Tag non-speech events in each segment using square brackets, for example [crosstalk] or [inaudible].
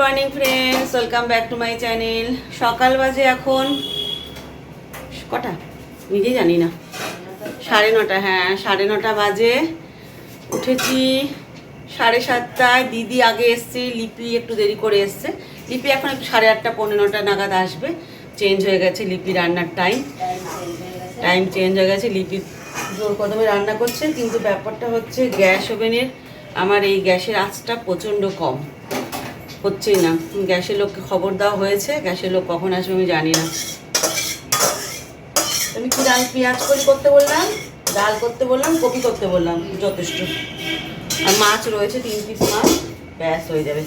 Morning friends welcome back to my channel সকাল বাজে এখন কটা? নিজেই জানি না। সাড়ে নটা হ্যাঁ সাড়ে নটা বাজে। উঠেছি সাড়ে সাতটায়। দিদি আগে এসছে, লিপি একটু দেরি করে এসছে। লিপি এখন একটু সাড়ে আটটা পনেরো নটা নাগাদ আসবে। চেঞ্জ হয়ে গেছে লিপি রান্নার টাইম টাইম চেঞ্জ হয়ে গেছে। লিপি জোর কদমে রান্না করছে। কিন্তু ব্যাপারটা হচ্ছে, গ্যাস ওভেনের। আমার এই গ্যাসের আঁচটা প্রচণ্ড কম। হচ্ছেই না। গ্যাসের লোককে খবর দেওয়া হয়েছে, গ্যাসের লোক কখন আসবে আমি জানি না। আমি কি ডাল পেঁয়াজ করি করতে বললাম? ডাল করতে বললাম, কপি করতে বললাম, যথেষ্ট। আর মাছ রয়েছে, তিন পিস মাছ, ব্যাস হয়ে যাবে।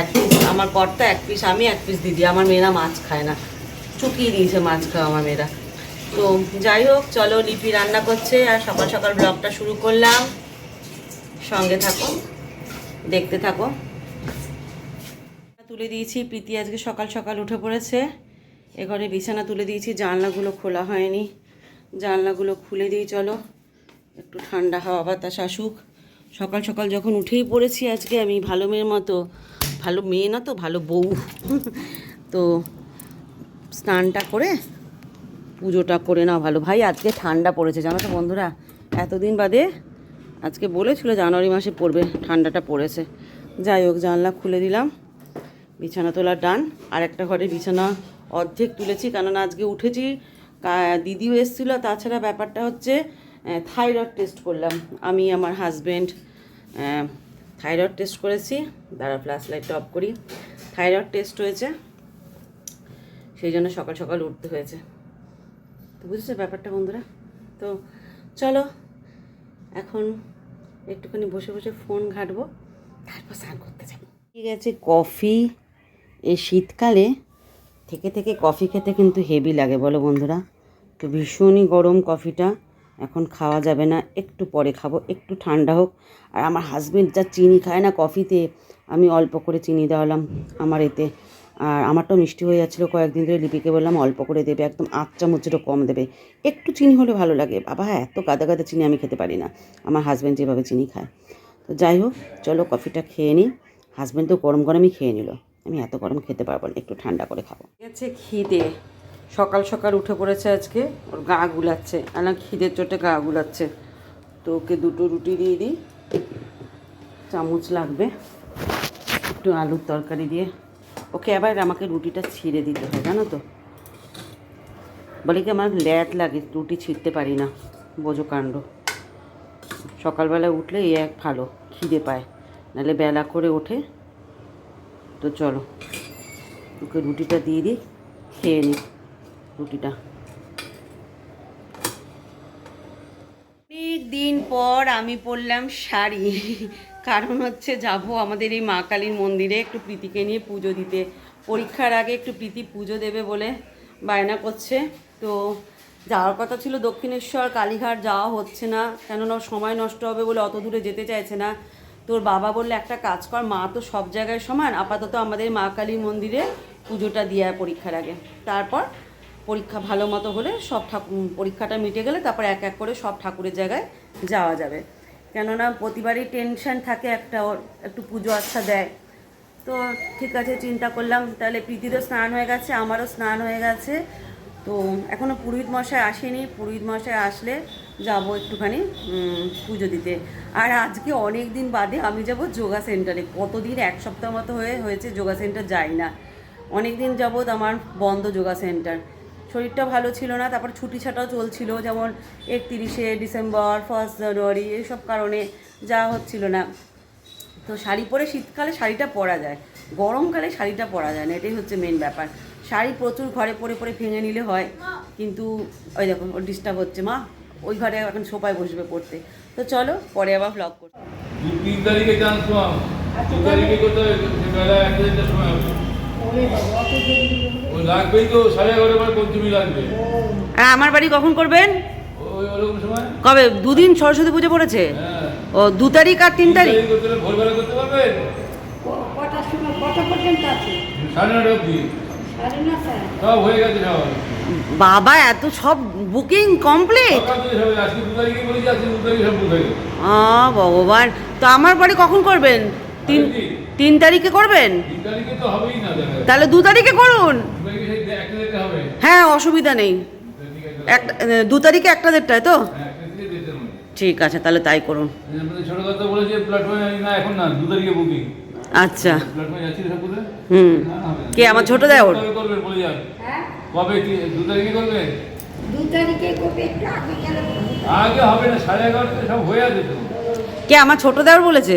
এক পিস আমার কর্তা এক পিস আমি এক পিস দিদি, আমার মেয়েরা মাছ খায় না। চুকিয়ে দিয়েছে মাছ খাওয়া আমার মেয়েরা। তো যাই হোক, চলো লিপি রান্না করছে, আর সকাল সকাল ব্লগটা শুরু করলাম। সঙ্গে থাকো, দেখতে থাকো। তুলে দিয়েছি। প্রীতি আজকে সকাল সকাল উঠে পড়েছে। এ ঘরে বিছানা তুলে দিয়েছি। জানলাগুলো খোলা হয়নি। জানলাগুলো খুলে দিই, চলো। একটু ঠান্ডা হাওয়া বাতাস আসুক। সকাল সকাল যখন উঠেই পড়েছি আজকে, আমি ভালো মেয়ের মতো, ভালো মেয়ে না তো, ভালো বউ। তো স্নানটা করে, পুজোটা করে নাও ভালো। ভাই, আজকে ঠান্ডা পড়েছে, জানো তো বন্ধুরা। এতদিন বাদে আজকে বলেছিল জানুয়ারি মাসে পড়বে, ঠান্ডাটা পড়েছে। যাই হোক, জানলা খুলে দিলাম। বিছানা তোলা ডান, আর একটা ঘরে বিছানা অর্ধেক তুলেছি, কেননা আজকে উঠেছি দিদিও এসেছিল, তাছাড়া ব্যাপারটা হচ্ছে থাইরয়েড টেস্ট করলাম। আমি, আমার হাজব্যান্ড থাইরয়েড টেস্ট করেছি দাঁড়া ফ্ল্যাশ লাইট অফ করি, থাইরয়েড টেস্ট হয়েছে, সেই জন্য সকাল সকাল উঠতে হয়েছে। তো বুঝেছ ব্যাপারটা বন্ধুরা? তো চলো, এখন একটুখানি বসে বসে ফোন ঘাটবো, তারপর স্নান করতে যাব। ঠিক আছে, কফি এই শীতকালে থেকে থেকে কফি খেতে কিন্তু হেভি লাগে, বলো বন্ধুরা। তো ভীষণই গরম কফিটা। এখন খাওয়া যাবে না, একটু পরে খাব, একটু ঠান্ডা হোক। আর আমার হাজবেন্ড যা চিনি খায় না কফিতে, আমি অল্প করে চিনি দেওয়ালাম আমার এতে। আর আমারটাও মিষ্টি হয়ে যাচ্ছিল কয়েকদিন ধরে, লিপিকে বললাম অল্প করে দেবে, একদম আট চামচেরও কম দেবে। একটু চিনি হলে ভালো লাগে। বাবা হ্যাঁ এত গাদা গাদা চিনি আমি খেতে পারি না। আমার হাজব্যান্ড যেভাবে চিনি খায়। তো যাই হোক, চলো কফিটা খেয়ে নিই। হাজব্যান্ড তো গরম গরমই খেয়ে নিল। আমি এত গরম খেতে পারব না, একটু ঠান্ডা করে খাব। গেছে খিদে। সকাল সকাল উঠে পড়েছে আজকে, ওর গা গুলাচ্ছে। না খিদের চোটে গা গুলাচ্ছে। তো ওকে দুটো রুটি দিয়ে দিই। চামচ লাগবে। একটু আলুর তরকারি দিয়ে। ওকে আবার আমাকে রুটিটা ছিঁড়ে দিতে হয়, জানো তো? বলে কি আমার ল্যাট লাগে, রুটি ছিঁড়তে পারি না। বোঝো কাণ্ড সকালবেলা উঠলে এই এক ভালো, খিদে পায়। নাহলে বেলা করে ওঠে তো চলো, ওকে রুটিটা দিয়ে দিই খেয়ে নিই রুটিটা। দিন পর আমি পরলাম শাড়ি, কারণ হচ্ছে যাব আমাদের এই মা কালীর মন্দিরে একটু প্রীতিকে নিয়ে পুজো দিতে। পরীক্ষার আগে একটু প্রীতি পুজো দেবে বলে বায়না করছে। তো যাওয়ার কথা ছিল দক্ষিণেশ্বর, কালীঘাট যাওয়া হচ্ছে না, কেননা সময় নষ্ট হবে বলে অত দূরে যেতে চাইছে না। তোর বাবা বললে একটা কাজ কর, মা তো সব জায়গায় সমান, আপাতত আমাদের মা কালী মন্দিরে পুজোটা দিয়ে পরীক্ষার আগে। তারপর পরীক্ষা ভালো মতো হলে সব ঠাকুর পরীক্ষাটা মিটে গেলে তারপর এক এক করে সব ঠাকুরের জায়গায় যাওয়া যাবে। কেননা প্রতিবারই টেনশন থাকে একটা, ওর একটু পুজো আচ্ছা দেয়। তো ঠিক আছে, চিন্তা করলাম। তাহলে প্রীতিরও স্নান হয়ে গেছে, আমারও স্নান হয়ে গেছে। তো এখনও পুরোহিত মশাই আসেনি, পুরোহিত মশাই আসলে যাব একটুখানি পুজো দিতে। আর আজকে অনেক দিন বাদে আমি যাব যোগা সেন্টারে। কতদিন? এক সপ্তাহ মতো হয়ে হয়েছে, যোগা সেন্টার যাই না। অনেক দিন যাবৎ আমার বন্ধ যোগা সেন্টার। শরীরটা ভালো ছিল না, তারপর ছুটি ছাটাও চলছিল, যেমন একতিরিশে ডিসেম্বর ফার্স্ট জানুয়ারি, এইসব কারণে যাওয়া হচ্ছিল না। তো শাড়ি পরে শীতকালে শাড়িটা পরা যায়, গরমকালে শাড়িটা পরা যায় না, এটাই হচ্ছে মেন ব্যাপার। শাড়ি প্রচুর ঘরে পরে পরে ভেঙে নিলে হয় কিন্তু ওই দেখো ওর ডিস্টার্ব হচ্ছে। মা ওই ঘরে এখন সোফায় বসবে পড়তে। তো চলো পরে আবার ব্লগ করতে দু তিন তারিখে চান্স দু তারিখে করতে বেলা একটা দেড়টার সময় হবে। ওই লাগবেই তো সাড়ে এগারো বার পঞ্চমী লাগবে। আর আমার বাড়ি কখন করবেন? ওই ওরকম সময়। কবে? দুদিন সরস্বতী পুজো পড়েছে? হ্যাঁ। ও দু তারিখ আর তিন তারিখ? ভোরবেলা করতে পারবেন? কটার সময় কটা পর্যন্ত আছে? সাড়ে নটা অবধি। বাবা এত সব বুকিং কমপ্লিট ভগবান। তো আমার বাড়ি কখন করবেন? তিন তিন তারিখে করবেন। তাহলে দু তারিখে করুন। হ্যাঁ অসুবিধা নেই। একটা দু তারিখে একটা দেড়টায় তো? হ্যাঁ। ঠিক আছে তাহলে তাই করুন। ছোট কথা বলেছে প্ল্যাটফর্মে না এখন না দু তারিখে বুকিং আচ্ছা। হুম। কে আমার ছোট যান হ্যাঁ? কবে কি দু তারিখে করবেন দু তারিখে করবে একটু আগে গেলে আগে হবে না সাড়ে সব হয়ে আছে তো। কে আমার ছোট দেওর বলেছে?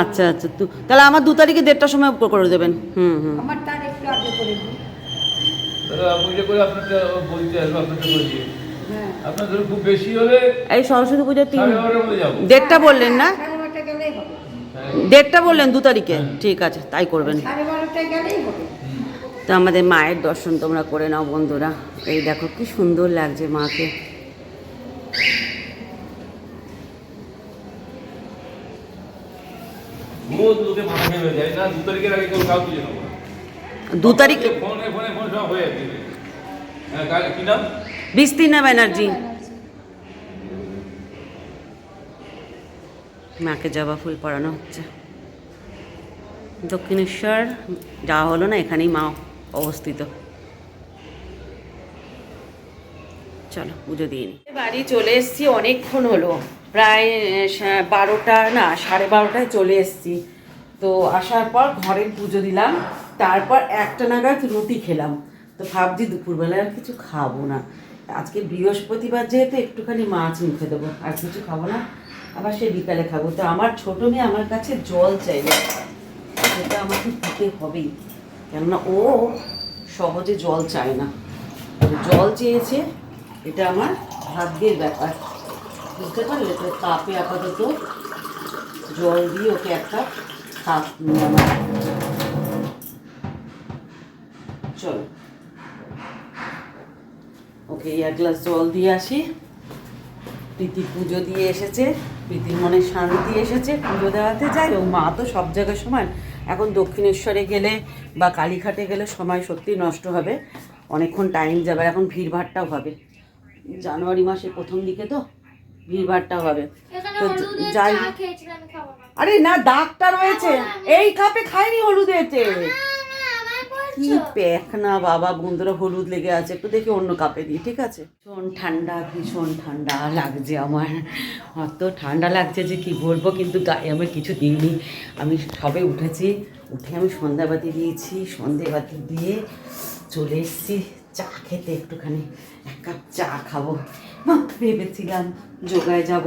আচ্ছা আচ্ছা তু তাহলে আমার দু তারিখে দেড়টার সময় করে দেবেন। হুম হুম। আমার তার একটু আগে করে দিন। হ্যাঁ। আপনার ধরুন খুব বেশি হলে এই সরস্বতী পুজোর তিন ডেটটা বললেন না? ডেটটা বললেন দু তারিখে? ঠিক আছে তাই করবেন। তো আমাদের মায়ের দর্শন তোমরা করে নাও বন্ধুরা। এই দেখো কি সুন্দর লাগছে মাকে। দু তারিখে ফোনে ফোনে ফোন সব হয়ে যাচ্ছে। হ্যাঁ কি নাম? বিস্তীর্ণা ব্যানার্জি। মাকে জবা ফুল পরানো হচ্ছে। দক্ষিণেশ্বর যাওয়া হলো না, এখানেই মা অবস্থিত। চলো, পুজো দিয়ে নি। বাড়ি চলে এসেছি, অনেকক্ষণ হলো। প্রায় বারোটা, না, সাড়ে বারোটায় চলে এসেছি। তো আসার পর ঘরের পুজো দিলাম, তারপর একটা নাগাদ রুটি খেলাম। তো ভাবছি দুপুরবেলায় আর কিছু খাব না। আজকে বৃহস্পতিবার যেহেতু একটুখানি মাছ মুখে দেবো, আর কিছু খাব না, আবার সে বিকালে খাব। তো আমার ছোট মেয়ে আমার কাছে জল চাইবে সেটা আমাকে দিতে হবেই, কেননা ও সহজে জল চায় না। জল চেয়েছে, এটা আমার ভাগ্যের ব্যাপার। বুঝতে পারলে? তো তাপে আপাতত জল দিয়ে ওকে একটা নিয়ে চলো। ওকে এক গ্লাস জল দিয়ে আসি। প্রীতি পুজো দিয়ে এসেছে। প্রীতির মনে শান্তি এসেছে পুজো দেওয়াতে। যাই ও মা তো সব জায়গায় সময় এখন দক্ষিণেশ্বরে গেলে বা কালীঘাটে গেলে সময় সত্যি নষ্ট হবে। অনেকক্ষণ টাইম যাবে। এখন ভিড়ভাড়টাও হবে। জানুয়ারি মাসের প্রথম দিকে তো ভিড়ভাড়টাও হবে। তো যাই আরে না দাগটা রয়েছে। এই কাপে খাইনি হলুদেতে। কি? প্যাক না বাবা, বন্ধুরা হলুদ লেগে আছে, একটু দেখি অন্য কাপে দিই, ঠিক আছে? ভীষণ ঠান্ডা ভীষণ ঠান্ডা লাগছে আমার। অত ঠান্ডা লাগছে যে কি বলব, কিন্তু গায়ে আমার কিছু দিইনি। আমি সবে উঠেছি, উঠে আমি সন্ধ্যাবাতি দিয়েছি, সন্ধ্যাবাতি দিয়ে চলে এসেছি, চা খেতে একটুখানি, এক কাপ চা খাব। ভেবেছিলাম যোগায় যাব,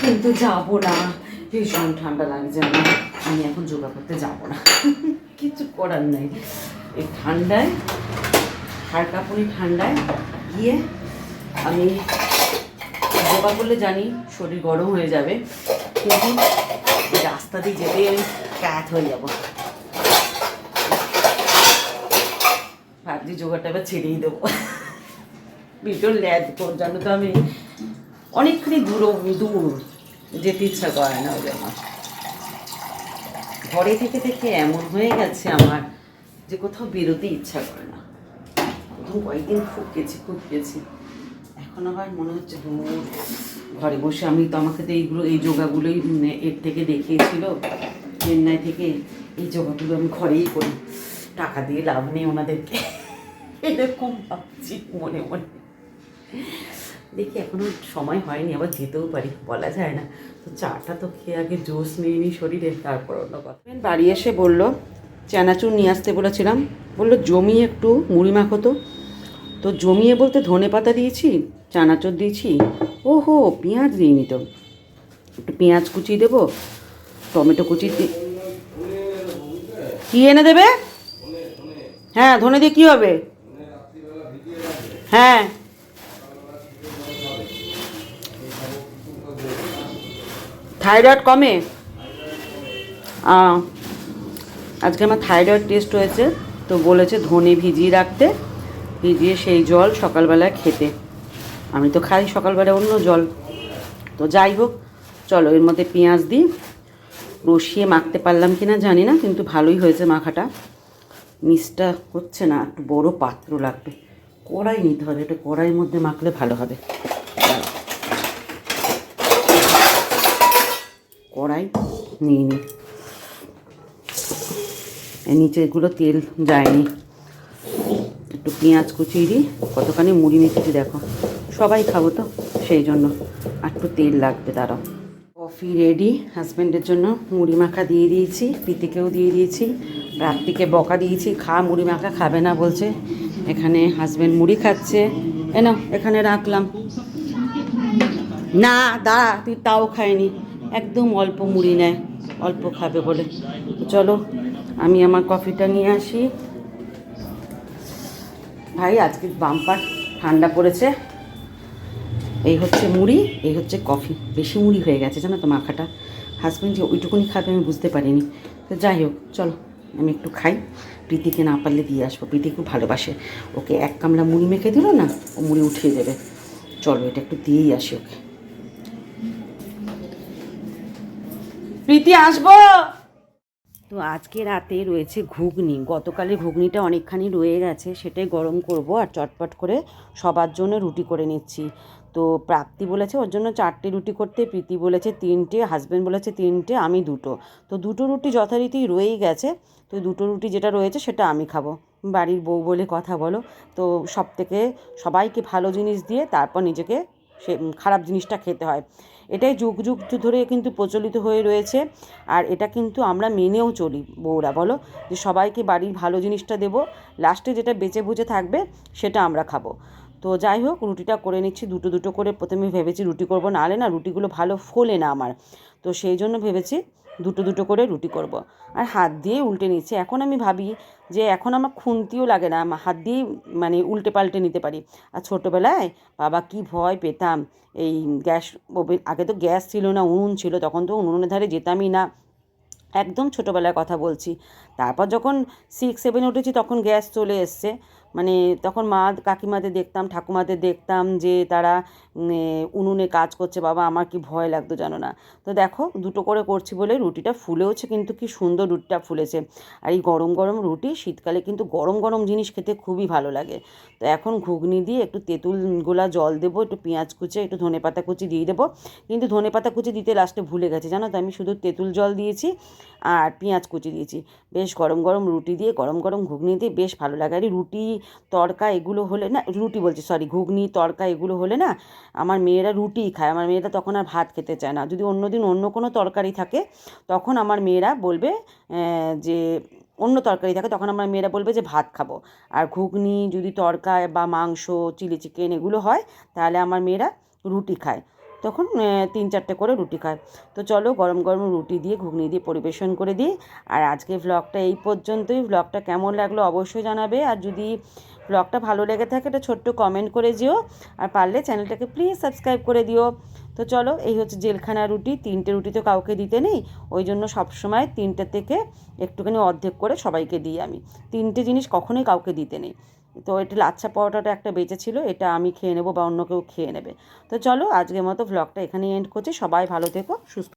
কিন্তু যাব না। ভীষণ ঠান্ডা লাগছে আমার, আমি এখন যোগা করতে যাব না। [laughs] কিছু করার নেই। এই ঠান্ডায়, হাড় কাঁপুনি ঠান্ডায় গিয়ে আমি যোগা করলে জানি শরীর গরম হয়ে যাবে, কিন্তু রাস্তা দিয়ে যেতেই আমি ক্যাট হয়ে যাব। ভাবছি যোগাটা এবার ছেড়েই দেবো। ভীষণ ল্যাদ তোর জন্য তো আমি অনেকখানি দূর দূর যেতে ইচ্ছা করে না ওই জন্য ঘরে থেকে থেকে এমন হয়ে গেছে আমার। যে কোথাও বেরোতে ইচ্ছা করে না। প্রথম কয়েকদিন খুব গেছি খুব গেছি। এখন আবার মনে হচ্ছে ঘরে বসে আমি তো আমাকে তো এইগুলো, এই যোগাগুলোই এর থেকে দেখিয়েছিল, চেন্নাই থেকে এই যোগাগুলো আমি ঘরেই করি। টাকা দিয়ে লাভ নেই ওনাদেরকে। এরকম ভাবছি মনে মনে। দেখি, এখনও সময় হয়নি, আবার যেতেও পারি, বলা যায় না। তো চাটা তো খেয়ে আগে জোশ নিয়ে নিই শরীরে, তারপর অন্য কথা। বাড়ি এসে বলল চানাচুর নিয়ে আসতে বলেছিলাম। বলল জমিয়ে একটু মুড়ি মাখো তো তো জমিয়ে বলতে ধনে পাতা দিয়েছি চানাচুর দিয়েছি। ও হো পেঁয়াজ দিইনি তো। একটু পেঁয়াজ কুচি দেবো টমেটো কুচি কি এনে দেবে? হ্যাঁ ধনে দিয়ে কী হবে? হ্যাঁ। থাইরয়েড কমে? আহ, আজকে আমার থাইরয়েড টেস্ট হয়েছে, তো বলেছে ধনে ভিজিয়ে রাখতে, ভিজিয়ে সেই জল সকালবেলায় খেতে। আমি তো খাই সকালবেলা অন্য জল। তো যাই হোক, চলো এর মধ্যে পেঁয়াজ দিই। রসিয়ে মাখতে পারলাম কি না জানি না, কিন্তু ভালোই হয়েছে মাখাটা। মিসটা হচ্ছে না, একটু বড় পাত্র লাগবে। কড়াই নিতে হবে এটা কড়াইয়ের মধ্যে মাখলে ভালো হবে। কড়াই নিয়ে নিই এর নিচেগুলো তেল যায়নি। একটু পেঁয়াজ কুচিয়ে দিই, কতখানি মুড়ি মেখেছি দেখো। সবাই খাব তো, সেই জন্য। আর একটু তেল লাগবে তারও কফি রেডি হাজব্যান্ডের জন্য মুড়ি মাখা দিয়ে দিয়েছি, প্রীতিকেও দিয়ে দিয়েছি রাত্রিকে বকা দিয়েছি, খা মুড়ি মাখা, খাবে না বলছে। এখানে হাজব্যান্ড মুড়ি খাচ্ছে। এ নাও, এখানে রাখলাম। না, দাঁড়া, তুই তাও খায়নি একদম অল্প মুড়ি নেয় অল্প খাবে বলে। চলো আমি আমার কফিটা নিয়ে আসি। ভাই, আজকে বাম্পার ঠান্ডা পড়েছে। এই হচ্ছে মুড়ি, এই হচ্ছে কফি। বেশি মুড়ি হয়ে গেছে, জানো তো মাখাটা। হাজব্যান্ড যে ওইটুকুনি খাবে আমি বুঝতে পারিনি। তো যাই হোক, চলো, আমি একটু খাই। প্রীতিকে না পারলে দিয়ে আসব। প্রীতি খুব ভালোবাসে। ওকে এক কামলা মুড়ি মেখে দিল না, ও মুড়ি উঠিয়ে দেবে। চলো, এটা একটু দিয়েই আসি ওকে। প্রীতি, আসব? তো আজকে রাতে রয়েছে ঘুগনি। গতকালের ঘুগনিটা অনেকখানি রয়ে গেছে, সেটাই গরম করব আর চটপট করে সবার জন্য রুটি করে নিচ্ছি। তো প্রাপ্তি বলেছে ওর জন্য চারটে রুটি করতে, প্রীতি বলেছে তিনটে হাজব্যান্ড বলেছে তিনটে, আমি দুটো। তো দুটো রুটি যথারীতি রয়েই গেছে, তো দুটো রুটি যেটা রয়েছে সেটা আমি খাব। বাড়ির বউ বলে কথা বলো। তো সব থেকে সবাইকে ভালো জিনিস দিয়ে তারপর নিজেকে সে, খারাপ জিনিসটা খেতে হয়। এটাই যুগ যুগ ধরে কিন্তু প্রচলিত হয়ে রয়েছে। আর এটা কিন্তু আমরা মেনেও চলি, বউরা, বলো? যে সবাইকে বাড়ির ভালো জিনিসটা দেব, লাস্টে যেটা বেঁচে বুঝে থাকবে সেটা আমরা খাব। তো যাই হোক, রুটিটা করে নিচ্ছি, দুটো দুটো করে প্রথমে ভেবেছি রুটি করব। নাহলে না রুটিগুলো ভালো ফোলে না আমার। তো সেই জন্য ভেবেছি দুটো দুটো করে রুটি করব। আর হাত দিয়ে উল্টে নিচ্ছে। এখন আমি ভাবি যে এখন আমার খুন্তিও লাগে না হাত দিয়েই মানে উল্টে পাল্টে নিতে পারি। আর ছোটোবেলায় বাবা কি ভয় পেতাম। এই গ্যাস আগে তো গ্যাস ছিল না, উনুন ছিল, তখন তো উনুনের ধারে যেতামই না। একদম ছোটোবেলার কথা বলছি। তারপর যখন সিক্স সেভেন উঠেছি, তখন গ্যাস চলে এসছে। মানে তখন মা কাকিমাদের দেখতাম, ঠাকুমাদের দেখতাম যে তারা উনুনে কাজ করছে। বাবা, আমার কি ভয় লাগতো জানো না। তো দেখো, দুটো করে করছি বলে রুটিটা ফুলেওছে কিন্তু কি সুন্দর রুটিটা ফুলেছে। আর এই গরম গরম রুটি শীতকালে কিন্তু গরম গরম জিনিস খেতে খুবই ভালো লাগে। তো এখন ঘুগনি দিয়ে একটু তেঁতুল গোলা জল দেবো, একটু পেঁয়াজ কুচে, একটু ধনে পাতা কুচি দিয়ে দেবো। কিন্তু ধনে পাতা কুচি দিতে লাস্টে ভুলে গেছে। জানো তো, আমি শুধু তেঁতুল জল দিয়েছি আর পেঁয়াজ কুচি দিয়েছি। বেশ গরম গরম রুটি দিয়ে, গরম গরম ঘুগনি দিয়ে বেশ ভালো লাগে। আর রুটি তড়কা এগুলো হলে না, রুটি বলছি সরি ঘুগনি, তড়কা এগুলো হলে না, আমার মেয়েরা রুটিই খায়। আমার মেয়েরা তখন আর ভাত খেতে চায় না। যদি অন্য দিন অন্য কোনো তরকারি থাকে, তখন আমার মেয়েরা বলবে যে, অন্য তরকারি থাকে, তখন আমার মেয়েরা বলবে যে, ভাত খাব। আর ঘুগনি যদি তরকা বা মাংস, চিলি চিকেন এগুলো হয়, তাহলে আমার মেয়েরা রুটি খায়। তখন তিন চারটে করে রুটি খায়। তো চলো গরম গরম রুটি দিয়ে, ঘুগনি দিয়ে পরিবেশন করে দিই। আর আজকে ভ্লগটা এই পর্যন্তই। ভ্লগটা কেমন লাগল অবশ্যই জানাবে। আর যদি ব্লগটা ভালো লেগে থাকে, একটা ছোট্ট কমেন্ট করে দিও। আর পারলে চ্যানেলটাকে প্লিজ সাবস্ক্রাইব করে দিও। তো চলো, এই হচ্ছে জেলখানা রুটি। তিনটে রুটি তো কাউকে দিতে নেই। ওই জন্য সবসময় তিনটে থেকে একটুখানি অর্ধেক করে সবাইকে দিই আমি। তিনটে জিনিস কখনোই কাউকে দিতে নেই। তো এটা লাচ্ছা পরোটাটা একটা বেঁচে ছিল, এটা আমি খেয়ে নেব বা অন্য কেউ খেয়ে নেবে। তো চলো আজকের মতো ভ্লগটা এখানেই এন্ড করছি, সবাই ভালো থেকো, সুস্থ